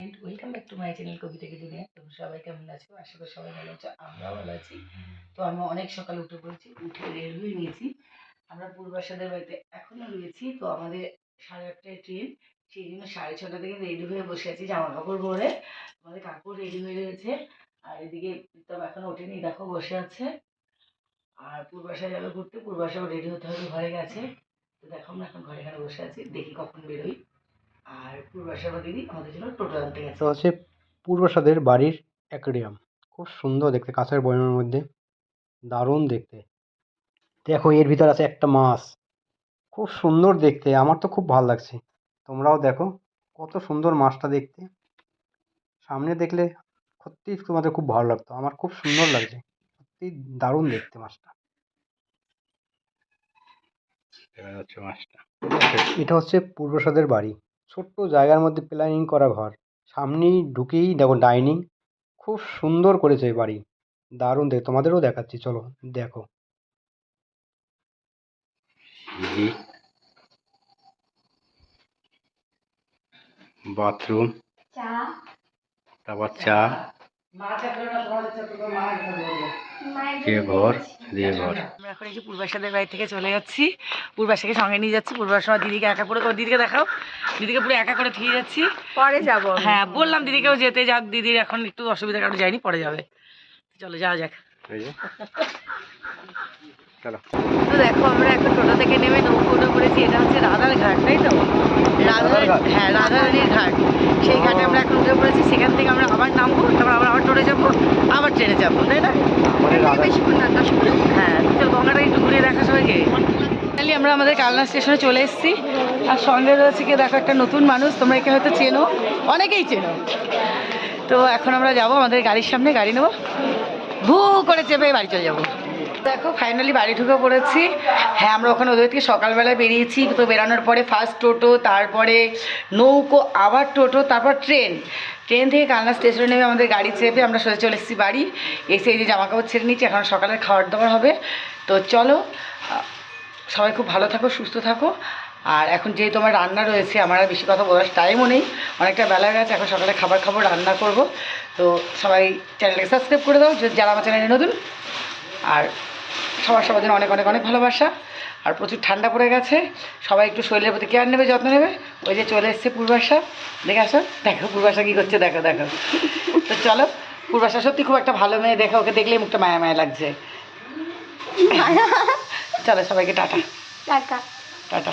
Welcome back to my channel Kobita Duniya তো সবাই কেমন আছো? আশা করি সবাই ভালো আছো, আমরাও ভালো আছি। তো আমি অনেক সকালে উঠে পড়েছি, উঠে রেডি হয়ে নিয়েছি। আমরা পূর্বাসাদের বাড়িতে এখনও রয়েছি, তো আমাদের সাড়ে আটটায় ট্রেন। সেই জন্য সাড়ে ছটা থেকে রেডি হয়ে বসে আছি জামা কাপড় পরে। আমাদের কাপড় রেডি হয়ে রয়েছে, আর এদিকে প্রীতম এখনও ওঠেনি, দেখো বসে আছে। আর পূর্বাশা যাবে ঘুরতে, পূর্বাশাও রেডি হতে হবে, ঘরে গেছে। তো দেখো আমরা এখন ঘরে ঘরে বসে আছি, দেখি কখন বেরোই। আর পূর্বাশা দিদি আমাদের জন্য টোটো আনতে গেছে। তো হচ্ছে পূর্বসাদের বাড়ির অ্যাকোরিয়াম। খুব সুন্দর দেখতে কাঁচের বয়মের মধ্যে। দারুণ দেখতে। দেখো এর ভিতর আছে একটা মাছ। খুব সুন্দর দেখতে আমার তো খুব ভালো লাগছে। তোমরাও দেখো কত সুন্দর মাছটা দেখতে। সামনে দেখলে সত্যি তোমাদের খুব ভালো লাগতো আমার খুব সুন্দর লাগছে। সত্যি দারুণ দেখতে মাছটা। মাছটা। এটা হচ্ছে পূর্বসাদের বাড়ি। ছোট্ট জায়গার মধ্যে প্ল্যানিং করা ঘর। সামনেই ঢুকেই দেখো ডাইনিং খুব সুন্দর করেছে বাড়ি। দারুণ দেখ তোমাদেরও দেখাচ্ছি চলো দেখো। বাথরুম চা। তারপর চা। ঘর দিয়ে ঘর। আমরা এখন এই যে পূর্বাশাদের বাড়ি থেকে চলে যাচ্ছি। পূর্বাশাকে সঙ্গে নিয়ে যাচ্ছি। পূর্বাশা দিদিকে একা করে দিদিকে দেখাও। দিদিকে পুরো একা করে ফিরে যাচ্ছি। পরে যাব হ্যাঁ বললাম দিদিকেও যেতে যাক। দিদির এখন একটু অসুবিধা কারণ যায়নি পরে যাবে। চলো যাওয়া যাক। চলো তো দেখো আমরা এখন টোটো থেকে নেমে নৌকো উঠে পড়েছি। এটা হচ্ছে রাধার ঘাট তাই তো? রাধার হ্যাঁ রাধারানীর ঘাট। সেই ঘাটে আমরা এখন উঠে পড়েছি সেখান থেকে আমরা আবার নামবো তারপর আবার আবার টোটো যাব আবার ট্রেনে যাব তাই না? রাধা বেশিক্ষণ না দশ মিনিট। হ্যাঁ চল গঙ্গাটা একটু ঘুরে দেখা সবাইকে। ফাইনালি আমরা আমাদের কালনা স্টেশনে চলে এসেছি। আর সঙ্গে রয়েছে কি দেখো একটা নতুন মানুষ তোমরা একে হয়তো চেনো অনেকেই চেনো। তো এখন আমরা যাব আমাদের গাড়ির সামনে গাড়ি নেব। ভু করে চেপে বাড়ি চলে যাব। দেখো ফাইনালি বাড়ি ঢুকে পড়েছি। হ্যাঁ আমরা ওখানে ওদের থেকে সকালবেলায় বেরিয়েছি। তো বেরানোর পরে ফার্স্ট টোটো, তারপরে নৌকো, আবার টোটো, তারপর ট্রেন। ট্রেন থেকে কালনা স্টেশনে নেমে আমাদের গাড়ি চেপে আমরা সোজা চলে এসেছি বাড়ি। এসে এই যে জামা কাপড় ছেড়ে নিচ্ছি এখন সকালের খাবার দাবার হবে। তো চলো সবাই খুব ভালো থাকো, সুস্থ থাকো। আর এখন যেহেতু আমার রান্না রয়েছে, আমার আর বেশি কথা বলার টাইমও নেই। অনেকটা বেলা গেছে, এখন সকালে খাবার খাব, রান্না করব। তো সবাই চ্যানেলটাকে সাবস্ক্রাইব করে দাও যারা আমার চ্যানেলে নতুন। আর সবার সবার জন্য অনেক অনেক অনেক ভালোবাসা। আর প্রচুর ঠান্ডা পড়ে গেছে। সবাই একটু শরীরের প্রতি কেয়ার নেবে যত্ন নেবে। ওই যে চলে এসছে পূর্বাশা। দেখে আসো দেখো পূর্বাশা কী করছে দেখো দেখো। তো চলো পূর্বাশা সত্যি খুব একটা ভালো মেয়ে। দেখো ওকে দেখলেই মুখটা মায়া মায়া লাগছে। চলো সবাইকে টাটা। টাটা। টাটা।